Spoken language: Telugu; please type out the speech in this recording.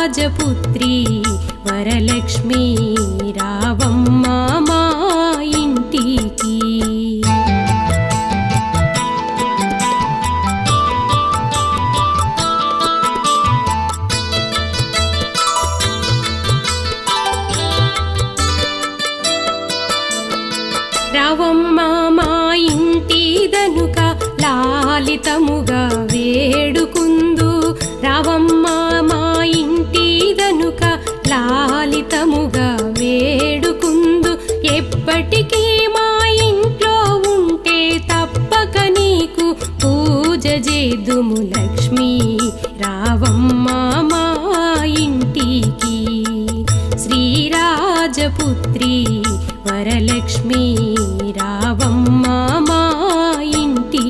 రాజపుత్రి వరలక్ష్మి రావమ్మ మా ఇంటికి. రావమ్మ మా ఇంటిదనుక లాలితముగా సహితముగా వేడుకుందు. ఎప్పటికీ మా ఇంట్లో ఉంటే తప్పక నీకు పూజ చేదుము లక్ష్మి. రావమ్మ మా ఇంటికి శ్రీరాజపుత్రి వరలక్ష్మి. రావమ్మా